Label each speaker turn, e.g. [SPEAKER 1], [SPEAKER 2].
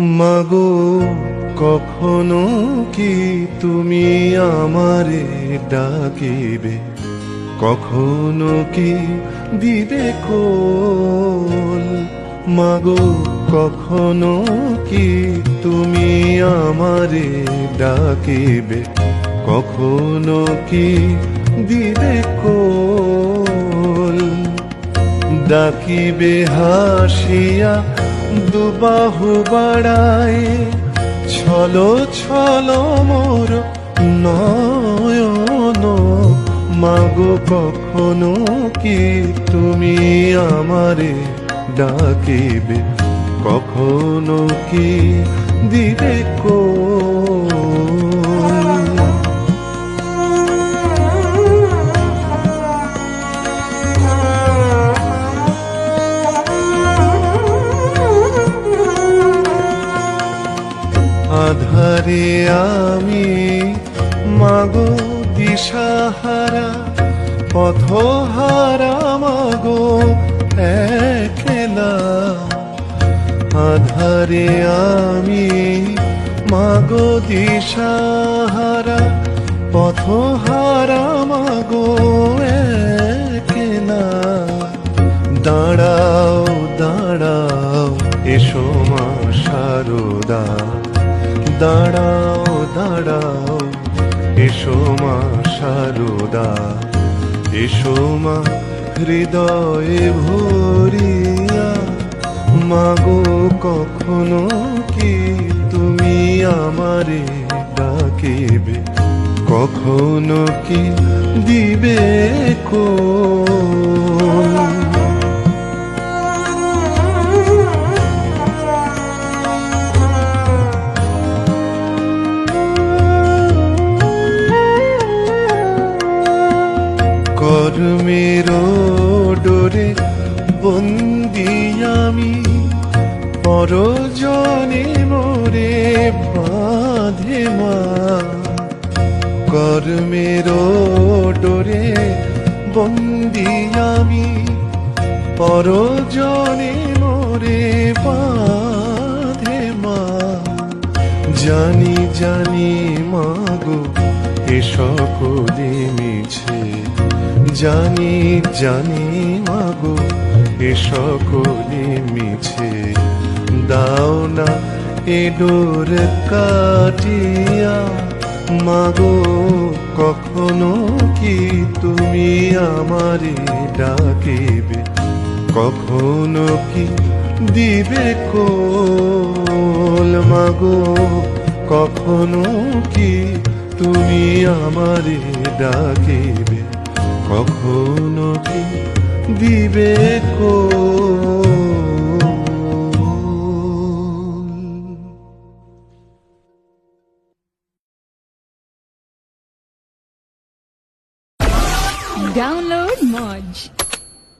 [SPEAKER 1] মাগো, কখনো কি তুমি আমারে ডাকিবে? কখনো কি দিবে কোল মাগো, কখনো কি তুমি আমারে ডাকিবে? কখনো কি দিবে কোল ডাকিবে হাসিয়া দুবাহু বাড়ায়। ছলো ছলো মোর নয়ন। মাগো কখনো কি তুমি আমারে ডাকিবে? কখনো কি দিবে কোল আধারে আমি মাগো দিশাহারা, পথহারা মাগো একলা। আধারে আমি মাগো দিশাহারা, পথহারা মাগো একলা। দাঁড়াও দাঁড়াও, এসো মা সারদা। দাঁড়াও দাঁড়াও। এসো মা সারদা, এসো মা হৃদয়ে ভরিয়া। মাগো, কখনো কি তুমি আমারে ডাকিবে? কখনো কি দিবে কোল কর্মের ডোরে বন্দি আমি, পরজনে মোরে বাঁধে মা। কর্মের ডোরে বন্দি আমি, পরজনে মোরে বাঁধে মা। জানি জানি মাগো এ সকলে মিছে, জানি জানি মাগো, এ সকলে মিছে। দাও না এ ডোর কাটিয়া, মাগো, কখনো কি তুমি আমারে ডাকিবে? কখনো কি দিবে কোল, মাগো, কখনো কি তুমি আমারে ডাকিবে কখনো কি দিবে কোল
[SPEAKER 2] Download Moj.